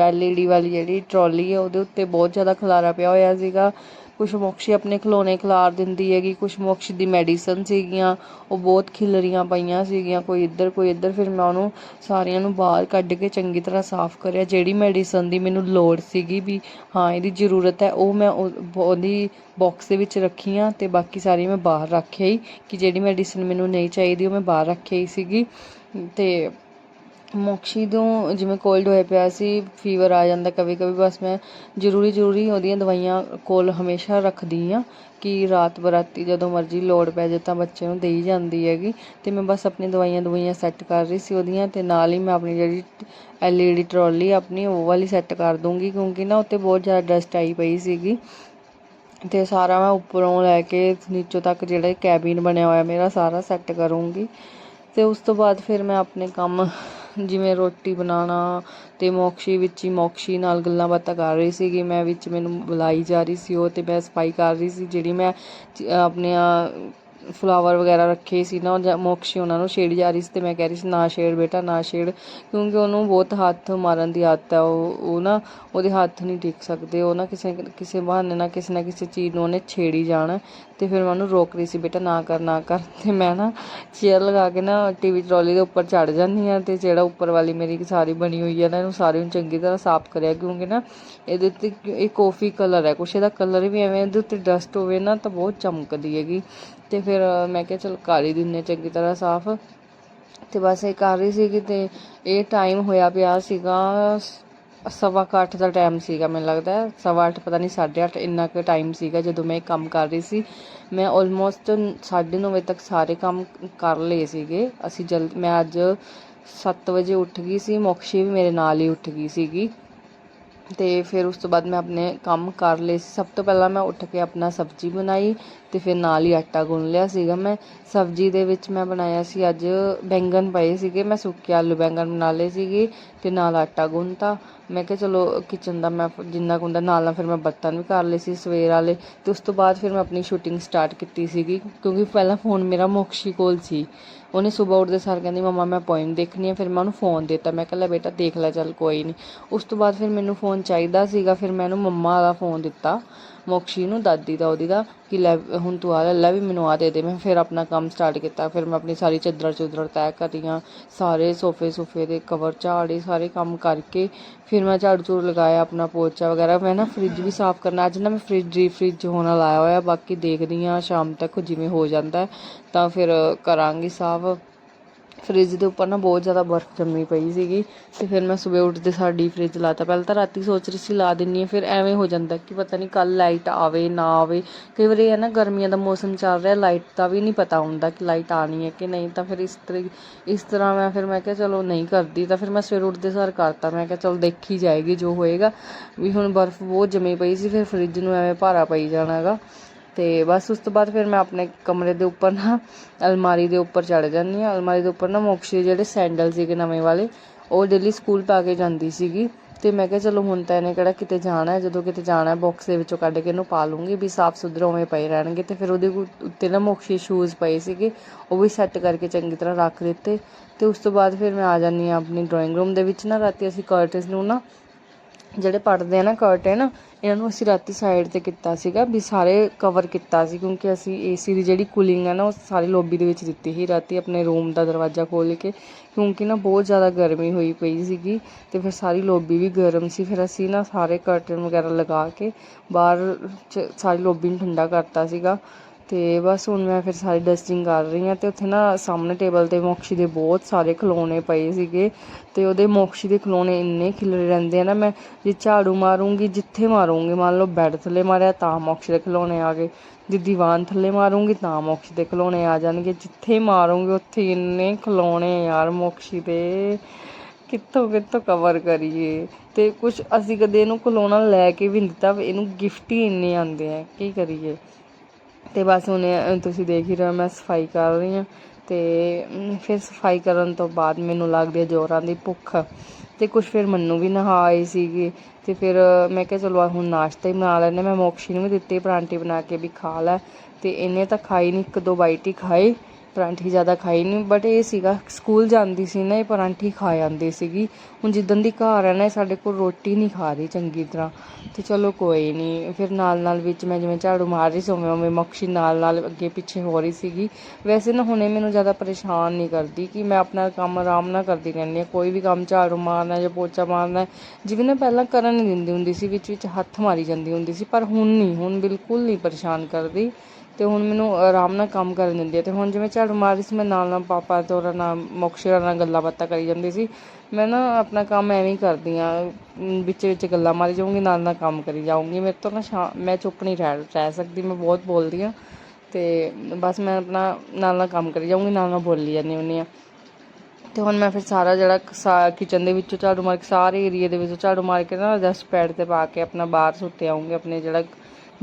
ਐਲਈਡੀ ਵਾਲੀ ਜਿਹੜੀ ਟਰਾਲੀ ਹੈ, ਉਹਦੇ ਉੱਤੇ ਬਹੁਤ ਜ਼ਿਆਦਾ ਖਲਾਰਾ ਪਿਆ ਹੋਇਆ ਸੀਗਾ। ਕੁਛ ਮੋਕਸ਼ੀ ਆਪਣੇ ਖਿਲੌਣੇ ਖਲਾਰ ਦਿੰਦੀ ਹੈਗੀ, ਕੁਛ ਮੋਕਸ਼ੀ ਦੀ ਮੈਡੀਸਨ ਸੀਗੀਆਂ, ਉਹ ਬਹੁਤ ਖਿਲਰੀਆਂ ਪਈਆਂ ਸੀਗੀਆਂ, ਕੋਈ ਇੱਧਰ ਕੋਈ ਇੱਧਰ। ਫਿਰ ਮੈਂ ਉਹਨੂੰ ਸਾਰਿਆਂ ਨੂੰ ਬਾਹਰ ਕੱਢ ਕੇ ਚੰਗੀ ਤਰ੍ਹਾਂ ਸਾਫ਼ ਕਰਿਆ। ਜਿਹੜੀ ਮੈਡੀਸਨ ਦੀ ਮੈਨੂੰ ਲੋੜ ਸੀਗੀ ਵੀ, ਹਾਂ, ਇਹਦੀ ਜ਼ਰੂਰਤ ਹੈ, ਉਹ ਮੈਂ ਉਹਦੀ ਬਾਕਸ ਦੇ ਵਿੱਚ ਰੱਖੀਆਂ ਤੇ ਬਾਕੀ ਸਾਰੀ ਮੈਂ ਬਾਹਰ ਰੱਖਿਆ ਹੀ ਕਿ ਜਿਹੜੀ ਮੈਡੀਸਨ ਮੈਨੂੰ ਨਹੀਂ ਚਾਹੀਦੀ, ਉਹ ਮੈਂ ਬਾਹਰ ਰੱਖਿਆ ਹੀ ਸੀਗੀ। ਤੇ ਮੋਕਸ਼ੀ ਤੋਂ ਜਿਵੇਂ ਕੋਲਡ ਹੋਇਆ ਪਿਆ ਸੀ ਫੀਵਰ ਆ ਜਾਂਦਾ ਕभी ਕभी ਬਸ ਮੈਂ ਜ਼ਰੂਰੀ ਜ਼ਰੂਰੀ ਉਹਦੀਆਂ ਦਵਾਈਆਂ ਕੋਲ ਹਮੇਸ਼ਾ ਰੱਖਦੀ ਹਾਂ ਕਿ ਰਾਤ ਬਰਾਤੀ ਜਦੋਂ ਮਰਜ਼ੀ ਲੋੜ ਪੈ ਜੇ ਤਾਂ ਬੱਚੇ ਨੂੰ ਦੇਈ ਜਾਂਦੀ ਹੈਗੀ ਤੇ ਮੈਂ ਬਸ ਆਪਣੀ ਦਵਾਈਆਂ ਦਵਾਈਆਂ ਸੈੱਟ ਕਰ ਰਹੀ ਸੀ ਉਹਦੀਆਂ ਤੇ ਨਾਲ ਹੀ ਮੈਂ ਆਪਣੀ ਜਿਹੜੀ ਐਲਈਡੀ ਟਰਾਲੀ ਆਪਣੀ ਉਹ ਵਾਲੀ ਸੈੱਟ ਕਰ ਦੂੰਗੀ ਕਿਉਂਕਿ ਨਾ ਉੱਤੇ ਬਹੁਤ ਜ਼ਿਆਦਾ ਡਸਟ ਆਈ ਪਈ ਸੀਗੀ ਤੇ ਸਾਰਾ ਮੈਂ ਉੱਪਰੋਂ ਲੈ ਕੇ ਨੀਚੋਂ ਤੱਕ ਜਿਹੜਾ ਕੈਬਿਨ ਬਣਿਆ ਹੋਇਆ ਮੇਰਾ ਸਾਰਾ ਸੈੱਟ ਕਰੂੰਗੀ ਤੇ ਉਸ ਤੋਂ ਬਾਅਦ ਫਿਰ ਮੈਂ ਆਪਣੇ ਕੰਮ ਜਿਵੇਂ ਰੋਟੀ ਬਣਾਉਣਾ ਤੇ ਮੋਕਸ਼ੀ ਵਿੱਚ ਹੀ ਮੋਕਸ਼ੀ ਨਾਲ ਗੱਲਾਂ ਬਾਤਾਂ ਕਰ ਰਹੀ ਸੀਗੀ। ਮੈਂ ਵਿੱਚ ਮੈਨੂੰ ਬੁਲਾਈ ਜਾ ਰਹੀ ਸੀ ਉਹ ਤੇ ਮੈਂ ਸਫ਼ਾਈ ਕਰ ਰਹੀ ਸੀ ਜਿਹੜੀ ਮੈਂ ਆਪਣੇ ਫਲਾਵਰ ਵਗੈਰਾ ਰੱਖੇ ਸੀ ਨਾ, ਉਹ ਮੋਕਸ਼ੀ ਉਹਨਾਂ ਨੂੰ ਛੇੜੀ ਜਾ ਰਹੀ ਸੀ ਤੇ ਮੈਂ ਕਹਿ ਰਹੀ ਸੀ, ਨਾ ਛੇੜ ਬੇਟਾ, ਨਾ ਛੇੜ। ਕਿਉਂਕਿ ਉਹਨੂੰ ਬਹੁਤ ਹੱਥ ਮਾਰਨ ਦੀ ਆਦਤ ਹੈ ਉਹ ਉਹ ਨਾ ਉਹਦੇ ਹੱਥ ਨਹੀਂ ਟਿਕ ਸਕਦੇ, ਉਹ ਨਾ ਕਿਸੇ ਕਿਸੇ ਬਹਾਨੇ ਨਾਲ ਕਿਸੇ ਨਾ ਕਿਸੇ ਚੀਜ਼ ਨੂੰ ਉਹਨੇ ਛੇੜੀ ਜਾਣਾ ਤੇ ਫਿਰ ਮੈਂ ਉਹਨੂੰ ਰੋਕ ਰਹੀ ਸੀ, ਬੇਟਾ ਨਾ ਕਰ ਨਾ ਕਰ। ਤੇ ਮੈਂ ਨਾ ਚੇਅਰ ਲਗਾ ਕੇ ਨਾ ਟੀਵੀ ਟਰਾਲੀ ਦੇ ਉੱਪਰ ਚੜ ਜਾਂਦੀ ਆ ਤੇ ਜਿਹੜਾ ਉੱਪਰ ਵਾਲੀ ਮੇਰੀ ਸਾਰੀ ਬਣੀ ਹੋਈ ਹੈ ਨਾ, ਇਹਨੂੰ ਸਾਰੀ ਨੂੰ ਚੰਗੀ ਤਰ੍ਹਾਂ ਸਾਫ਼ ਕਰਿਆ, ਕਿਉਂਕਿ ਨਾ ਇਹਦੇ ਉੱਤੇ ਇਹ ਕਾਫੀ ਕਲਰ ਹੈ, ਕੁਛ ਇਹਦਾ ਕਲਰ ਵੀ ਐਵੇਂ ਇਹਦੇ ਉੱਤੇ ਡਸਟ ਹੋਵੇ ਨਾ ਤਾਂ ਬਹੁਤ ਚਮਕਦੀ ਹੈਗੀ। ਤੇ ਫਿਰ ਮੈਂ ਕਿਹਾ, ਚਲ ਕਰ ਹੀ ਦਿੰਨੇ ਚੰਗੀ ਤਰ੍ਹਾਂ ਸਾਫ਼। ਤੇ ਬਸ ਇਹ ਕਰ ਰਹੀ ਸੀਗੀ ਤੇ ਇਹ ਟਾਈਮ ਹੋਇਆ ਪਿਆ ਸੀਗਾ ਸਵਾ ਕੁ ਅੱਠ ਦਾ ਟਾਈਮ ਸੀਗਾ ਮੈਨੂੰ ਲੱਗਦਾ। ਹੈ। ਸਵਾ ਅੱਠ ਪਤਾ ਨਹੀਂ ਸਾਢੇ ਅੱਠ ਇੰਨਾ ਕੁ ਟਾਈਮ ਸੀਗਾ ਜਦੋਂ ਮੈਂ ਇਹ ਕੰਮ ਕਰ ਰਹੀ ਸੀ। ਮੈਂ ਆਲਮੋਸਟ 9:30 ਵਜੇ ਤੱਕ ਸਾਰੇ ਕੰਮ ਕਰ ਲਏ ਸੀਗੇ। ਅਸੀਂ ਜਲ ਮੈਂ ਅੱਜ 7 ਵਜੇ ਉੱਠ ਗਈ ਸੀ, ਮੋਕਸ਼ੀ ਵੀ ਮੇਰੇ ਨਾਲ ਹੀ ਉੱਠ ਗਈ ਸੀਗੀ। ਤੇ ਫਿਰ ਉਸ ਤੋਂ ਬਾਅਦ ਮੈਂ ਆਪਣੇ ਕੰਮ ਕਰ ਲਏ ਸੀ। ਸਭ ਤੋਂ ਪਹਿਲਾਂ ਮੈਂ ਉੱਠ ਕੇ ਆਪਣਾ ਸਬਜ਼ੀ ਬਣਾਈ ਤੇ ਫਿਰ ਨਾਲ ਹੀ ਆਟਾ ਗੁੰਨ ਲਿਆ ਸੀਗਾ। ਮੈਂ ਸਬਜ਼ੀ ਦੇ ਵਿੱਚ ਮੈਂ ਬਣਾਇਆ ਸੀ ਅੱਜ ਬੈਂਗਣ ਪਏ ਸੀਗੇ। ਮੈਂ ਸੁੱਕੇ ਆਲੂ ਬੈਂਗਣ ਬਣਾ ਲਏ ਸੀਗੇ ਤੇ ਨਾਲ ਆਟਾ ਗੁੰਨਤਾ। ਮੈਂ ਕਿਹਾ ਚਲੋ ਕਿਚਨ ਦਾ ਮੈਂ ਜਿੰਨਾ ਕੁ ਨਾਲ ਨਾਲ ਫਿਰ ਮੈਂ ਬਰਤਨ ਵੀ ਕਰ ਲਏ ਸੀ ਸਵੇਰ ਵਾਲੇ। ਤੇ ਉਸ ਤੋਂ ਬਾਅਦ ਫਿਰ ਮੈਂ ਆਪਣੀ ਸ਼ੂਟਿੰਗ ਸਟਾਰਟ ਕੀਤੀ ਸੀਗੀ ਕਿਉਂਕਿ ਪਹਿਲਾਂ ਫੋਨ ਮੇਰਾ ਮੋਕਸ਼ੀ ਕੋਲ ਸੀ। ਉਹਨੇ ਸਵੇਰ ਉੱਠਦੇ ਸਾਰ ਕਹਿੰਦੀ, ਮਮਾ, ਮੈਂ ਪੋਇਮ ਦੇਖਣੀ ਹੈ ਫਿਰ ਮੈਂ ਉਹਨੂੰ ਫੋਨ ਦਿੱਤਾ। ਮੈਂ ਕਿਹਾ, ਲੈ ਬੇਟਾ, ਦੇਖ ਲੈ ਚੱਲ ਕੋਈ ਨਹੀਂ ਉਸ ਤੋਂ ਬਾਅਦ ਫਿਰ ਮੈਨੂੰ ਫੋਨ ਚਾਹੀਦਾ ਸੀਗਾ। ਫਿਰ ਮੈਂ ਉਹਨੂੰ ਮੰਮਾ ਵਾਲਾ ਫੋਨ ਦਿੱਤਾ। ਮੋਕਸ਼ੀ ਨੂੰ ਦਾਦੀ ਦਾ, ਉਹਦੀ ਦਾ ਕਿ ਲੈ, ਹੁਣ ਤੂੰ ਆ ਲੈ ਲੈ ਵੀ ਮੈਨੂੰ ਆ ਦੇ ਦੇ। ਮੈਂ ਫਿਰ ਆਪਣਾ ਕੰਮ ਸਟਾਰਟ ਕੀਤਾ। ਫਿਰ ਮੈਂ ਆਪਣੀ ਸਾਰੀ ਚਾਦਰਾਂ ਚੁਦਰਾਂ ਤੈਅ ਕਰੀਆਂ। ਸਾਰੇ ਸੋਫੇ ਸੋਫੇ ਦੇ ਕਵਰ ਝਾੜੇ, ਸਾਰੇ ਕੰਮ ਕਰਕੇ ਫਿਰ ਮੈਂ ਝਾੜੂ ਝੂੜੂ ਲਗਾਇਆ, ਆਪਣਾ ਪੋਚਾ ਵਗੈਰਾ। ਮੈਂ ਨਾ ਫ੍ਰਿਜ ਵੀ ਸਾਫ਼ ਕਰਨਾ। ਅੱਜ ਨਾ ਮੈਂ ਫ੍ਰਿਜ ਡੀ ਫ੍ਰਿਜ ਹੋਣਾ ਲਾਇਆ ਹੋਇਆ। ਬਾਕੀ ਦੇਖਦੀ ਹਾਂ, ਸ਼ਾਮ ਤੱਕ ਜਿਵੇਂ ਹੋ ਜਾਂਦਾ ਤਾਂ ਫਿਰ ਕਰਾਂਗੀ ਸਾਫ਼। ਫ੍ਰਿਜ ਦੇ ਉੱਪਰ ਨਾ ਬਹੁਤ ਜ਼ਿਆਦਾ ਬਰਫ਼ ਜੰਮੀ ਪਈ ਸੀਗੀ ਤੇ ਫਿਰ ਮੈਂ ਸਵੇਰ ਉੱਠਦੇ ਸਾਡੀ ਫ੍ਰਿਜ ਲਾਤਾ। ਪਹਿਲਾਂ ਤਾਂ ਰਾਤੀ ਸੋਚ ਰਹੀ ਸੀ ਲਾ ਦਿੰਨੀ ਆ ਫਿਰ ਐਵੇਂ ਹੋ ਜਾਂਦਾ ਕਿ ਪਤਾ ਨਹੀਂ ਕੱਲ ਲਾਈਟ ਆਵੇ, ਨਾ ਆਵੇ। ਕਈ ਵਾਰੀ ਹੈ ਨਾ ਗਰਮੀਆਂ ਦਾ ਮੌਸਮ ਚੱਲ ਰਿਹਾ ਲਾਈਟ ਦਾ ਵੀ ਨਹੀਂ ਪਤਾ ਹੁੰਦਾ ਕਿ ਲਾਈਟ ਆਣੀ ਹੈ ਕਿ ਨਹੀਂ। ਤਾਂ ਫਿਰ ਇਸ ਤਰ੍ਹਾਂ ਇਸ ਤਰ੍ਹਾਂ ਮੈਂ ਫਿਰ ਮੈਂ ਕਿਹਾ ਚਲੋ ਨਹੀਂ ਕਰਦੀ। ਤਾਂ ਫਿਰ ਮੈਂ ਸਵੇਰ ਉੱਠਦੇ ਸਾਰ ਕਰਤਾ। ਮੈਂ ਕਿਹਾ ਚਲੋ ਦੇਖੀ ਜਾਏਗੀ ਜੋ ਹੋਏਗਾ। ਵੀ ਹੁਣ ਬਰਫ਼ ਬਹੁਤ ਜੰਮੀ ਪਈ ਸੀ, ਫਿਰ ਫ੍ਰਿਜ ਨੂੰ ਐਵੇਂ ਭਾਰਾ ਪਈ ਜਾਣਾ ਹੈਗਾ। ਤੇ ਬਸ ਉਸ ਤੋਂ ਬਾਅਦ ਫਿਰ ਮੈਂ ਆਪਣੇ ਕਮਰੇ ਦੇ ਉੱਪਰ ਨਾ, ਅਲਮਾਰੀ ਦੇ ਉੱਪਰ ਚੜ ਜਾਂਦੀ ਹਾਂ। ਅਲਮਾਰੀ ਦੇ ਉੱਪਰ ਨਾ ਮੋਕਸ਼ੀ ਦੇ ਜਿਹੜੇ ਸੈਂਡਲ ਸੀਗੇ ਨਵੇਂ ਵਾਲੇ, ਉਹ ਡੇਲੀ ਸਕੂਲ ਪਾ ਕੇ ਜਾਂਦੀ ਸੀਗੀ। ਤੇ ਮੈਂ ਕਿਹਾ ਚਲੋ ਹੁਣ ਤਾਂ ਇਹਨੇ ਕਿਹੜਾ ਕਿਤੇ ਜਾਣਾ ਜਦੋਂ ਕਿਤੇ ਜਾਣਾ ਹੈ ਬਾਕਸ ਦੇ ਵਿੱਚੋਂ ਕੱਢ ਕੇ ਇਹਨੂੰ ਪਾ ਲੂੰਗੀ ਵੀ ਸਾਫ਼ ਸੁਥਰੇ ਉਵੇਂ ਪਏ ਰਹਿਣਗੇ। ਤੇ ਫਿਰ ਉਹਦੇ ਉੱਤੇ ਨਾ ਮੋਕਸ਼ੀ ਸ਼ੂਜ਼ ਪਏ ਸੀਗੇ, ਉਹ ਵੀ ਸੈੱਟ ਕਰਕੇ ਚੰਗੀ ਤਰ੍ਹਾਂ ਰੱਖ ਦਿੱਤੇ। ਤੇ ਉਸ ਤੋਂ ਬਾਅਦ ਫਿਰ ਮੈਂ ਆ ਜਾਂਦੀ ਹਾਂ ਆਪਣੀ ਡਰਾਇੰਗ ਰੂਮ ਦੇ ਵਿੱਚ ਨਾ, ਰਾਤੀ ਅਸੀਂ ਕਰਟਨਸ ਨੂੰ ਨਾ ਜਿਹੜੇ ਪੜਦੇ ਆ ਨਾ ਕਰਟਨ ਇਹਨਾਂ ਨੂੰ ਅਸੀਂ ਰਾਤੀ ਸਾਈਡ ਤੇ ਕੀਤਾ ਸੀਗਾ ਵੀ ਸਾਰੇ ਕਵਰ ਕੀਤਾ ਸੀ ਕਿਉਂਕਿ ਅਸੀਂ ਏਸੀ ਦੀ ਜਿਹੜੀ ਕੂਲਿੰਗ ਹੈ ਨਾ, ਉਹ ਸਾਰੀ ਲੌਬੀ ਦੇ ਵਿੱਚ ਦਿੱਤੀ ਸੀ ਰਾਤੀ ਆਪਣੇ ਰੂਮ ਦਾ ਦਰਵਾਜ਼ਾ ਖੋਲ੍ਹ ਕੇ, ਕਿਉਂਕਿ ਨਾ ਬਹੁਤ ਜ਼ਿਆਦਾ ਗਰਮੀ ਹੋਈ ਪਈ ਸੀਗੀ ਤੇ ਫਿਰ ਸਾਰੀ ਲੌਬੀ ਵੀ ਗਰਮ ਸੀ, ਫਿਰ ਅਸੀਂ ਨਾ ਸਾਰੇ ਕਰਟਨ ਵਗੈਰਾ ਲਗਾ ਕੇ ਬਾਹਰ 'ਚ ਸਾਰੀ ਲੌਬੀ ਨੂੰ ਠੰਡਾ ਕਰਤਾ ਸੀਗਾ। ਤੇ ਬਸ ਹੁਣ ਮੈਂ ਫਿਰ ਸਾਰੀ ਡਸਟਿੰਗ ਕਰ ਰਹੀ ਹਾਂ ਤੇ ਉੱਥੇ ਨਾ ਸਾਹਮਣੇ ਟੇਬਲ ਤੇ ਮੋਕਸ਼ੀ ਦੇ ਬਹੁਤ ਸਾਰੇ ਖਿਲੌਣੇ ਪਏ ਸੀਗੇ ਤੇ ਉਹਦੇ ਮੋਕਸ਼ੀ ਦੇ ਖਿਲੌਣੇ ਇੰਨੇ ਖਿਲਰੇ ਰਹਿੰਦੇ ਆ ਨਾ, ਮੈਂ ਜੇ ਝਾੜੂ ਮਾਰੂੰਗੀ, ਜਿੱਥੇ ਮਾਰੂੰਗੀ, ਮੰਨ ਲਓ ਬੈੱਡ ਥੱਲੇ ਮਾਰਿਆ ਤਾਂ ਮੋਕਸ਼ੀ ਦੇ ਖਿਲੌਣੇ ਆ ਗਏ। ਜੇ ਦੀਵਾਨ ਥੱਲੇ ਮਾਰੂੰਗੀ ਤਾਂ ਮੋਕਸ਼ੀ ਦੇ ਖਿਲੌਣੇ ਆ ਜਾਣਗੇ। ਜਿੱਥੇ ਮਾਰੂੰਗੀ ਉੱਥੇ ਇੰਨੇ ਖਿਲੌਣੇ ਯਾਰ ਮੋਕਸ਼ੀ ਦੇ। ਕਿੱਥੋਂ ਕਿੱਥੋਂ ਕਵਰ ਕਰੀਏ? ਤੇ ਕੁਝ ਅਸੀਂ ਕਦੇ ਇਹਨੂੰ ਖਿਲੌਣਾ ਲੈ ਕੇ ਵੀ ਨਹੀਂ ਦਿੱਤਾ ਇਹਨੂੰ ਗਿਫਟ ਹੀ ਇੰਨੇ ਆਉਂਦੇ ਆ। ਕੀ ਕਰੀਏ? ਤੇ ਬਸ ਹੁਣ ਤੁਸੀਂ ਦੇਖ ਹੀ ਰਹੇ ਹੋ, ਮੈਂ ਸਫ਼ਾਈ ਕਰ ਰਹੀ ਹਾਂ ਤੇ ਫਿਰ ਸਫ਼ਾਈ ਕਰਨ ਤੋਂ ਬਾਅਦ ਮੈਨੂੰ ਲੱਗਦੀ ਹੈ ਜ਼ੋਰਾਂ ਦੀ ਭੁੱਖ ਤੇ ਕੁਝ ਫਿਰ ਮੈਨੂੰ ਵੀ ਨਹਾ ਆਈ ਸੀਗੀ ਤੇ ਫਿਰ ਮੈਂ ਕਿਹਾ ਚਲੋ ਹੁਣ ਨਾਸ਼ਤਾ ਹੀ ਬਣਾ ਲੈਂਦੇ ਮੈਂ ਮੋਕਸ਼ੀ ਨੂੰ ਵੀ ਦਿੱਤੀ, ਪਰਾਂਠੇ ਬਣਾ ਕੇ ਵੀ ਖਾ ਲੈ ਤੇ ਇਹਨੇ ਤਾਂ ਖਾਈ ਨਹੀਂ ਇੱਕ ਦੋ ਬਾਈਟ ਹੀ ਖਾਏ ਪਰਾਂਠੀ ਜ਼ਿਆਦਾ ਖਾਈ ਨਹੀਂ ਬਟ ਇਹ ਸੀਗਾ ਸਕੂਲ ਜਾਂਦੀ ਸੀ ਨਾ, ਇਹ ਪਰਾਂਠੀ ਖਾ ਜਾਂਦੀ ਸੀਗੀ। ਹੁਣ ਜਿੱਦਣ ਦੀ ਘਰ ਹੈ ਨਾ, ਇਹ ਸਾਡੇ ਕੋਲ ਰੋਟੀ ਨਹੀਂ ਖਾ ਰਹੀ ਚੰਗੀ ਤਰ੍ਹਾਂ। ਤੇ ਚਲੋ ਕੋਈ ਨਹੀਂ ਫਿਰ ਨਾਲ ਨਾਲ ਵਿੱਚ ਮੈਂ ਜਿਵੇਂ ਝਾੜੂ ਮਾਰ ਰਹੀ ਸੀ, ਉਵੇਂ ਉਵੇਂ ਮੱਖੀ ਨਾਲ ਨਾਲ ਅੱਗੇ ਪਿੱਛੇ ਹੋ ਰਹੀ ਸੀਗੀ। ਵੈਸੇ ਨਾ ਹੁਣੇ ਮੈਨੂੰ ਜ਼ਿਆਦਾ ਪਰੇਸ਼ਾਨ ਨਹੀਂ ਕਰਦੀ ਕਿ ਮੈਂ ਆਪਣਾ ਕੰਮ ਆਰਾਮ ਨਾਲ ਕਰਦੀ ਰਹਿੰਦੀ ਹਾਂ। ਕੋਈ ਵੀ ਕੰਮ ਝਾੜੂ ਮਾਰਨਾ ਜਾਂ ਪੋਚਾ ਮਾਰਨਾ, ਜਿਵੇਂ ਨਾ ਪਹਿਲਾਂ ਕਰਨ ਨਹੀਂ ਦਿੰਦੀ ਹੁੰਦੀ ਸੀ ਵਿੱਚ ਵਿੱਚ ਹੱਥ ਮਾਰੀ ਜਾਂਦੀ ਹੁੰਦੀ ਸੀ, ਪਰ ਹੁਣ ਨਹੀਂ ਹੁਣ ਬਿਲਕੁਲ ਨਹੀਂ ਪਰੇਸ਼ਾਨ ਕਰਦੀ। ਤੇ ਹੁਣ ਮੈਨੂੰ ਆਰਾਮ ਨਾਲ ਕੰਮ ਕਰਨ ਦਿੰਦੀ ਹੈ ਤੇ ਹੁਣ ਜਿਵੇਂ ਝਾੜੂ ਮਾਰਦੀ ਸੀ, ਮੈਂ ਨਾਲ ਨਾਲ ਪਾਪਾ ਤੋਂ ਉਹਨਾਂ ਨਾਲ ਮੋਕਸ਼ਰਾ ਨਾਲ ਗੱਲਾਂ ਬਾਤਾਂ ਕਰੀ ਜਾਂਦੀ ਸੀ। ਮੈਂ ਨਾ ਆਪਣਾ ਕੰਮ ਐਵੇਂ ਹੀ ਕਰਦੀ ਆ। ਵਿੱਚ ਵਿੱਚ ਗੱਲਾਂ ਮਾਰੀ ਜਾਊਂਗੀ, ਨਾਲ ਨਾਲ ਕੰਮ ਕਰੀ ਜਾਊਂਗੀ। ਮੇਰੇ ਤੋਂ ਨਾ ਸ਼ਾ, ਮੈਂ ਚੁੱਪ ਨਹੀਂ ਰਹਿ ਰਹਿ ਸਕਦੀ, ਮੈਂ ਬਹੁਤ ਬੋਲਦੀ ਆ। ਤੇ ਬਸ ਮੈਂ ਆਪਣਾ ਨਾਲ ਨਾਲ ਕੰਮ ਕਰੀ ਜਾਊਂਗੀ, ਨਾਲ ਨਾਲ ਬੋਲੀ ਜਾਂਦੀ ਹੁੰਦੀ ਆ। ਤੇ ਹੁਣ ਮੈਂ ਫਿਰ ਸਾਰਾ ਜਿਹੜਾ ਕਿਚਨ ਦੇ ਵਿੱਚੋਂ ਝਾੜੂ ਮਾਰ ਕੇ, ਸਾਰੇ ਏਰੀਆ ਦੇ ਵਿੱਚੋਂ ਝਾੜੂ ਮਾਰ ਕੇ ਨਾ ਡਸਟ ਪੈਡ ਤੇ ਪਾ ਕੇ ਆਪਣਾ ਬਾਹਰ ਸੁੱਤੇ ਆਉਂਗੀ ਆਪਣੇ ਜਿਹੜਾ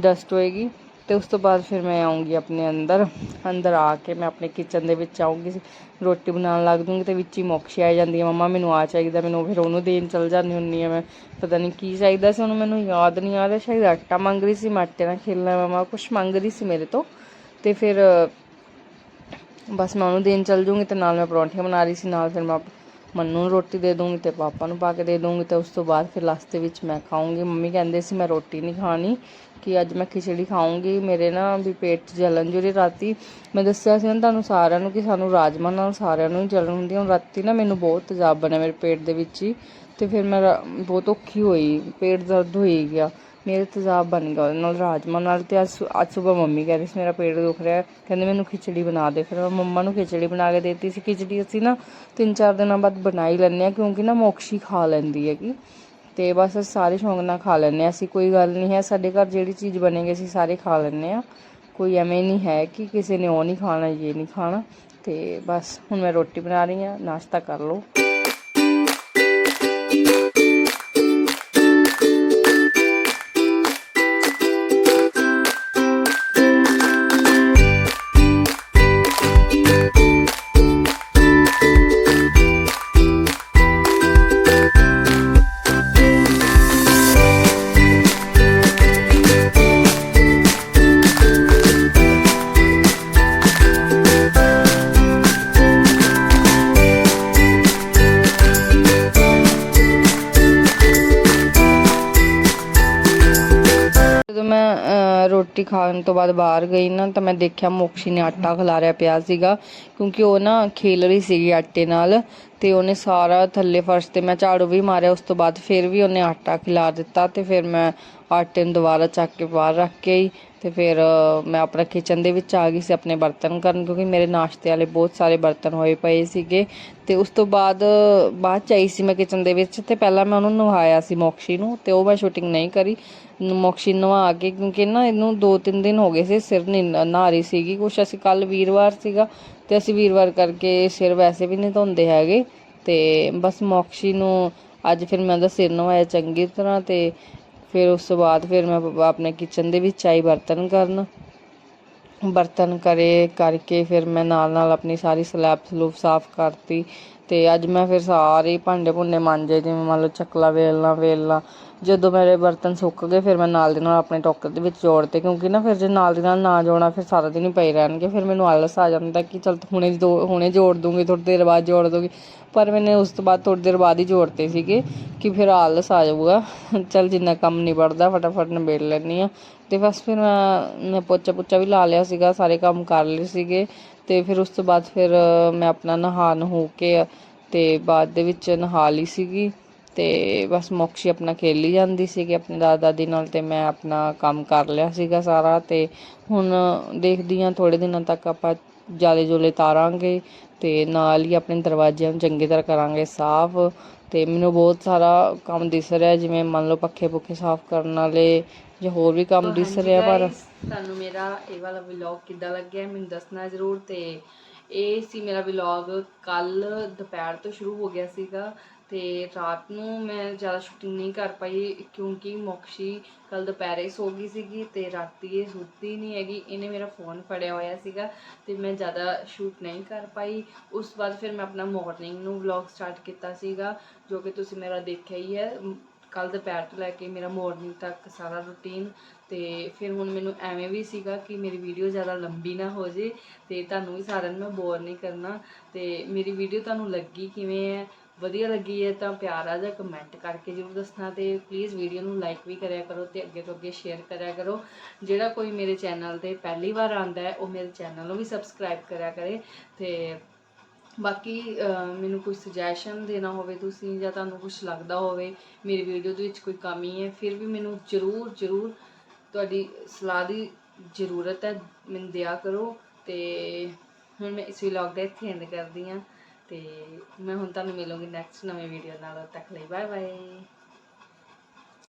ਡਸਟ ਹੋਏਗੀ। ਤੇ ਉਸ ਤੋਂ ਬਾਅਦ ਫਿਰ ਮੈਂ ਆਉਂਗੀ ਆਪਣੇ ਅੰਦਰ ਅੰਦਰ ਆ ਕੇ ਮੈਂ ਆਪਣੇ ਕਿਚਨ ਦੇ ਵਿੱਚ ਆਉਂਗੀ, ਰੋਟੀ ਬਣਾਉਣ ਲੱਗ ਦੂੰਗੀ ਤੇ ਵਿੱਚ ਹੀ ਮੋਕਸ਼ੀ ਆ ਜਾਂਦੀ ਹੈ, ਮੰਮਾ ਮੈਨੂੰ ਆ ਚਾਹੀਦਾ, ਮੈਨੂੰ ਫਿਰ ਉਹਨੂੰ ਦੇਣ ਚਲ ਜਾਂਦੀ ਹੁੰਨੀ ਆ ਮੈਂ, ਪਤਾ ਨਹੀਂ ਕੀ ਚਾਹੀਦਾ ਸੀ ਉਹਨੂੰ, ਮੈਨੂੰ ਯਾਦ ਨਹੀਂ ਆ ਰਿਹਾ, ਸ਼ਾਇਦ ਆਟਾ ਮੰਗ ਰਹੀ ਸੀ, ਮੈਂ ਆਟੇ ਨਾਲ ਖੇਲਣਾ ਮਮਾ ਕੁਝ ਮੰਗ ਰਹੀ ਸੀ ਮੇਰੇ ਤੋਂ, ਤੇ ਫਿਰ ਬਸ ਮੈਂ ਉਹਨੂੰ ਦੇਣ ਚਲ ਜੂੰਗੀ ਤੇ ਨਾਲ ਮੈਂ ਪਰੌਂਠੀਆਂ ਬਣਾ ਰਹੀ ਸੀ, ਨਾਲ ਫਿਰ ਮੈਂ ਮੰਨੂ ਨੂੰ ਰੋਟੀ ਦੇ ਦੂੰਗੀ ਤੇ ਪਾਪਾ ਨੂੰ ਪਾ ਕੇ ਦੇ ਦੂੰਗੀ ਤੇ ਉਸ ਤੋਂ ਬਾਅਦ ਫਿਰ ਲਾਸਟ ਦੇ ਵਿੱਚ ਮੈਂ ਖਾਊਂਗੀ, ਮੰਮੀ ਕਹਿੰਦੇ ਸੀ ਮੈਂ ਰੋਟੀ ਨਹੀਂ ਖਾਣੀ ਕਿ ਅੱਜ ਮੈਂ ਖਿਚੜੀ ਖਾਊਂਗੀ। ਮੇਰੇ ਨਾ ਵੀ ਪੇਟ 'ਚ ਜਲਨ ਜਿਹੜੀ ਰਾਤੀ। ਮੈਂ ਦੱਸਿਆ ਸੀ ਨਾ ਤੁਹਾਨੂੰ ਸਾਰਿਆਂ ਨੂੰ ਕਿ ਸਾਨੂੰ ਰਾਜਮਾ ਨਾਲ ਸਾਰਿਆਂ ਨੂੰ ਹੀ ਜਲਨ ਹੁੰਦੀ ਹੈ ਹੁਣ ਰਾਤੀ ਨਾ ਮੈਨੂੰ ਬਹੁਤ ਤੇਜ਼ਾਬ ਬਣਿਆ ਮੇਰੇ ਪੇਟ ਦੇ ਵਿੱਚ ਹੀ। ਤੇ ਫਿਰ ਮੈਂ ਰਾ- ਬਹੁਤ ਔਖੀ ਹੋਈ। ਪੇਟ ਦਰਦ ਹੋਈ ਗਿਆ। ਮੇਰੇ ਤੇਜ਼ਾਬ ਬਣ ਗਿਆ ਉਹਦੇ ਨਾਲ ਰਾਜਮਾ ਨਾਲ ਤੇ ਅੱਜ ਅੱਜ ਸਵੇਰ ਮੰਮੀ ਕਹਿ ਰਹੀ ਸੀ, ਮੇਰਾ ਪੇਟ ਦੁਖ ਰਿਹਾ ਕਹਿੰਦੇ, ਮੈਨੂੰ ਖਿਚੜੀ ਬਣਾ ਦੇ। ਫਿਰ ਮੈਂ ਮੰਮਾ ਨੂੰ ਖਿਚੜੀ ਬਣਾ ਕੇ ਦੇਤੀ ਸੀ। ਖਿਚੜੀ ਅਸੀਂ ਨਾ ਤਿੰਨ ਚਾਰ ਦਿਨਾਂ ਬਾਅਦ ਬਣਾ ਹੀ ਲੈਂਦੇ ਹਾਂ, ਕਿਉਂਕਿ ਨਾ ਮੋਕਸ਼ੀ ਖਾ ਲੈਂਦੀ ਹੈਗੀ। ਤੇ ਬਸ ਅਸੀਂ ਸਾਰੇ ਸ਼ੌਂਕ ਨਾਲ ਖਾ ਲੈਂਦੇ ਹਾਂ। ਅਸੀਂ ਕੋਈ ਗੱਲ ਨਹੀਂ ਹੈ, ਸਾਡੇ ਘਰ ਜਿਹੜੀ ਚੀਜ਼ ਬਣੇਗੀ ਅਸੀਂ ਸਾਰੇ ਖਾ ਲੈਂਦੇ ਹਾਂ। ਕੋਈ ਐਵੇਂ ਨਹੀਂ ਹੈ ਕਿ ਕਿਸੇ ਨੇ ਉਹ ਨਹੀਂ ਖਾਣਾ, ਇਹ ਨਹੀਂ ਖਾਣਾ। ਤੇ ਬਸ ਹੁਣ ਮੈਂ ਰੋਟੀ ਬਣਾ ਰਹੀ ਹਾਂ, ਨਾਸ਼ਤਾ ਕਰ ਲਓ। ਖਾਣ ਤੋਂ ਬਾਅਦ ਬਾਹਰ ਗਈ ਨਾ, ਤਾਂ ਮੈਂ ਦੇਖਿਆ ਮੋਕਸ਼ੀ ਨੇ ਆਟਾ ਖਿਲਾਰਿਆ ਪਿਆ ਸੀਗਾ, ਕਿਉਂਕਿ ਉਹ ਨਾ ਖੇਲ ਰਹੀ ਸੀਗੀ ਆਟੇ ਨਾਲ, ਤੇ ਉਹਨੇ ਸਾਰਾ ਥੱਲੇ ਫਰਸ਼ ਤੇ ਮੈਂ ਝਾੜੂ ਵੀ ਮਾਰਿਆ, ਉਸ ਤੋਂ ਬਾਅਦ ਫਿਰ ਵੀ ਉਹਨੇ ਆਟਾ ਖਿਲਾਰ ਦਿੱਤਾ, ਤੇ ਫਿਰ ਮੈਂ ਆਟੇ ਨੂੰ ਦੁਬਾਰਾ ਚੱਕ ਕੇ ਬਾਹਰ ਰੱਖ ਕੇ ਆਈ, ਤੇ ਫਿਰ ਮੈਂ ਆਪਣਾ ਕਿਚਨ ਦੇ ਵਿੱਚ ਆ ਗਈ ਸੀ ਆਪਣੇ ਬਰਤਨ ਕਰਨ, ਕਿਉਂਕਿ ਮੇਰੇ ਨਾਸ਼ਤੇ ਵਾਲੇ ਬਹੁਤ ਸਾਰੇ ਬਰਤਨ ਹੋਏ ਪਏ ਸੀਗੇ, ਤੇ ਉਸ ਤੋਂ ਬਾਅਦ ਬਾਅਦ ਚ ਆਈ ਸੀ ਮੈਂ ਕਿਚਨ ਦੇ ਵਿੱਚ, ਤੇ ਪਹਿਲਾਂ ਮੈਂ ਉਹਨੂੰ ਨਵਾਇਆ ਸੀ ਮੋਕਸ਼ੀ ਨੂੰ, ਤੇ ਉਹ ਮੈਂ ਸ਼ੂਟਿੰਗ ਨਹੀਂ ਕਰੀ ਮੋਕਸ਼ੀ ਨਵਾ ਕੇ, ਕਿਉਂਕਿ ਨਾ ਇਹਨੂੰ 2-3 ਦਿਨ ਹੋ ਗਏ ਸੀ, ਸਿਰ ਨਹੀਂ ਨ- ਨਹਾ ਰਹੀ ਸੀਗੀ। ਕੁਛ ਅਸੀਂ ਕੱਲ ਵੀਰਵਾਰ ਸੀਗਾ, ਤੇ ਅਸੀਂ ਵੀਰਵਾਰ ਕਰਕੇ ਸਿਰ ਵੈਸੇ ਵੀ ਨਹੀਂ ਧੋਂਦੇ ਹੈਗੇ। ਤੇ ਬਸ ਮੋਕਸ਼ੀ ਨੂੰ ਅੱਜ ਫਿਰ ਮੈਂ ਉਹਦਾ ਸਿਰ ਨਵਾਇਆ ਚੰਗੀ ਤਰ੍ਹਾਂ, ਤੇ ਫਿਰ ਉਸ ਤੋਂ ਬਾਅਦ ਫਿਰ ਮੈਂ ਆਪਣੇ ਕਿਚਨ ਦੇ ਵਿੱਚ ਆਈ ਬਰਤਨ ਕਰਨ। ਬਰਤਨ ਕਰੇ, ਕਰਕੇ ਫਿਰ ਮੈਂ ਨਾਲ ਨਾਲ ਆਪਣੀ ਸਾਰੀ ਸਲੈਬ ਸਲੂਬ ਸਾਫ਼ ਕਰਤੀ। ਤੇ ਅੱਜ ਮੈਂ ਫਿਰ ਸਾਰੇ ਭਾਂਡੇ ਭੁੰਡੇ ਮਾਂਜੇ, ਜਿਵੇਂ ਮੰਨ ਲਓ ਚੱਕਲਾ ਵੇਲਣਾ ਵੇਲਣਾ ਜਦੋਂ ਮੇਰੇ ਬਰਤਨ ਸੁੱਕ ਗਏ, ਫਿਰ ਮੈਂ ਨਾਲ ਦੇ ਨਾਲ ਆਪਣੇ ਟੋਕਰ ਦੇ ਵਿੱਚ ਜੋੜਤੇ ਕਿਉਂਕਿ ਨਾ ਫਿਰ ਜੇ ਨਾਲ ਦੇ ਨਾਲ ਨਾ ਜੋੜਨਾ, ਫਿਰ ਸਾਰਾ ਦਿਨ ਹੀ ਪਏ ਰਹਿਣਗੇ। ਫਿਰ ਮੈਨੂੰ ਆਲਸ ਆ ਜਾਂਦਾ ਕਿ ਚਲ ਹੁਣੇ ਦੋ, ਹੁਣੇ ਜੋੜ ਦੂੰਗੀ ਥੋੜੀ ਦੇਰ ਬਾਅਦ ਜੋੜ ਦੂੰਗੀ। ਪਰ ਮੈਨੇ ਉਸ ਤੋਂ ਬਾਅਦ ਥੋੜੀ ਦੇਰ ਬਾਅਦ ਹੀ ਜੋੜਤੇ ਸੀਗੇ ਕਿ ਫਿਰ ਆਲਸ ਆ ਜਾਊਗਾ। ਚਲ ਜਿੰਨਾ ਕੰਮ ਨਹੀਂ ਨਿਬੜਦਾ, ਫਟਾਫਟ ਨਿਬੇੜ ਲੈਣੀ ਆ ਤੇ ਬਸ ਫਿਰ ਮੈਂ ਮੈਂ ਪੋਚਾ ਪੁੱਚਾ ਵੀ ਲਾ ਲਿਆ ਸੀਗਾ, ਸਾਰੇ ਕੰਮ ਕਰ ਲਏ ਸੀਗੇ। ਤੇ ਫਿਰ ਉਸ ਤੋਂ ਬਾਅਦ ਫਿਰ ਮੈਂ ਆਪਣਾ ਨਹਾ ਨਹੂ ਕੇ ਤੇ ਬਾਅਦ ਦੇ ਵਿੱਚ ਨਹਾ ਲਈ ਸੀਗੀ। ਤੇ ਬਸ ਮੋਕਸ਼ੀ ਆਪਣਾ ਖੇਲੀ ਜਾਂਦੀ ਸੀਗੀ ਆਪਣੇ ਦਾਦਾ ਦਾਦੀ ਨਾਲ ਤੇ ਮੈਂ ਆਪਣਾ ਕੰਮ ਕਰ ਲਿਆ ਸੀਗਾ ਸਾਰਾ ਤੇ ਹੁਣ ਦੇਖਦੀ ਹਾਂ ਥੋੜੇ ਦਿਨਾਂ ਤੱਕ ਆਪਾਂ ਜਾਲੇ ਜੋਲੇ ਤਾਰਾਂਗੇ ਤੇ ਨਾਲ ਹੀ ਆਪਣੇ ਦਰਵਾਜ਼ਿਆਂ ਨੂੰ ਚੰਗੀ ਤਰ੍ਹਾਂ ਕਰਾਂਗੇ ਸਾਫ਼ ਤੇ ਮੈਨੂੰ ਬਹੁਤ ਸਾਰਾ ਕੰਮ ਦਿਸ ਰਿਹਾ ਜਿਵੇਂ ਮੰਨ ਲਓ ਪੱਖੇ ਪੁੱਖੇ ਸਾਫ਼ ਕਰਨ ਵਾਲੇ ਜਾਂ ਹੋਰ ਵੀ ਕੰਮ ਦਿਸ ਰਿਹਾ ਪਰ ਤੁਹਾਨੂੰ ਮੇਰਾ ਇਹ ਵਾਲਾ ਵਲੌਗ ਕਿੱਦਾਂ ਲੱਗਿਆ ਮੈਨੂੰ ਦੱਸਣਾ ਜ਼ਰੂਰ ਤੇ ਇਹ ਸੀ ਮੇਰਾ ਵਲੌਗ ਕੱਲ ਦੁਪਹਿਰ ਤੋਂ ਸ਼ੁਰੂ ਹੋ ਗਿਆ ਸੀਗਾ ਤੇ ਰਾਤ ਨੂੰ ਮੈਂ ਜ਼ਿਆਦਾ ਸ਼ੂਟਿੰਗ ਨਹੀਂ ਕਰ ਪਾਈ ਕਿਉਂਕਿ ਮੋਕਸ਼ੀ ਕੱਲ ਦੁਪਹਿਰੇ ਸੋ ਗਈ ਸੀਗੀ ਤੇ ਰਾਤੀ ਇਹ ਸੁੱਤੀ ਨਹੀਂ ਹੈਗੀ, ਇਹਨੇ ਮੇਰਾ ਫੋਨ ਫੜਿਆ ਹੋਇਆ ਸੀਗਾ ਤੇ ਮੈਂ ਜ਼ਿਆਦਾ ਸ਼ੂਟ ਨਹੀਂ ਕਰ ਪਾਈ। ਉਸ ਤੋਂ ਬਾਅਦ ਫਿਰ ਮੈਂ ਆਪਣਾ ਮਾਰਨਿੰਗ ਨੂੰ ਵਲੌਗ ਸਟਾਰਟ ਕੀਤਾ ਸੀਗਾ, ਜੋ ਕਿ ਤੁਸੀਂ ਮੇਰਾ ਦੇਖਿਆ ਹੀ ਹੈ। ਕੱਲ ਦੁਪਹਿਰ ਤੋਂ ਲੈ ਕੇ ਮੇਰਾ ਮਾਰਨਿੰਗ ਤੱਕ ਸਾਰਾ ਰੁਟੀਨ ਤੇ ਫਿਰ ਹੁਣ ਮੈਨੂੰ ਐਵੇਂ ਵੀ ਸੀਗਾ ਕਿ ਮੇਰੀ ਵੀਡੀਓ ਜ਼ਿਆਦਾ ਲੰਬੀ ਨਾ ਹੋ ਜੇ ਤੇ ਤੁਹਾਨੂੰ ਵੀ ਸਾਰਿਆਂ ਨੂੰ ਮੈਂ ਬੋਰ ਨਹੀਂ ਕਰਨਾ। ਤੇ ਮੇਰੀ ਵੀਡੀਓ ਤੁਹਾਨੂੰ ਲੱਗੀ ਕਿਵੇਂ ਹੈ? ਵਧੀਆ ਲੱਗੀ ਹੈ ਤਾਂ ਪਿਆਰਾ ਜਿਹਾ ਕਮੈਂਟ ਕਰਕੇ ਜ਼ਰੂਰ ਦੱਸਣਾ ਤੇ ਪਲੀਜ਼ ਵੀਡੀਓ ਨੂੰ ਲਾਈਕ ਵੀ ਕਰਿਆ ਕਰੋ ਤੇ ਅੱਗੇ ਤੋਂ ਅੱਗੇ ਸ਼ੇਅਰ ਕਰਿਆ ਕਰੋ। ਜਿਹੜਾ ਕੋਈ ਮੇਰੇ ਚੈਨਲ ਤੇ ਪਹਿਲੀ ਵਾਰ ਆਂਦਾ ਹੈ, ਉਹ ਮੇਰੇ ਚੈਨਲ ਨੂੰ ਵੀ ਸਬਸਕ੍ਰਾਈਬ ਕਰਿਆ ਕਰੇ ਤੇ ਬਾਕੀ ਮੈਨੂੰ ਕੋਈ ਸੁਜੈਸ਼ਨ ਦੇਣਾ ਹੋਵੇ ਤੁਸੀਂ ਜਾਂ ਤੁਹਾਨੂੰ ਕੁਝ ਲੱਗਦਾ ਹੋਵੇ, ਮੇਰੀ ਵੀਡੀਓ ਦੇ ਵਿੱਚ ਕੋਈ ਕਮੀ ਹੈ, ਫਿਰ ਵੀ ਮੈਨੂੰ ਜ਼ਰੂਰ ਜ਼ਰੂਰ ਤੁਹਾਡੀ ਸਲਾਹ ਦੀ ਜ਼ਰੂਰਤ ਹੈ, ਮੈਨੂੰ ਦਿਆ ਕਰੋ ਤੇ ਹੁਣ ਮੈਂ ਇਸ ਵਲੌਗ ਦਾ ਇੱਥੇ ਐਂਡ ਕਰਦੀ ਹਾਂ। ਤੇ ਮੈਂ ਹੁਣ ਤੁਹਾਨੂੰ ਮਿਲੂੰਗੀ ਨੈਕਸਟ ਨਵੇਂ ਵੀਡੀਓ ਨਾਲ। ਤੱਕ ਲਈ ਬਾਏ ਬਾਏ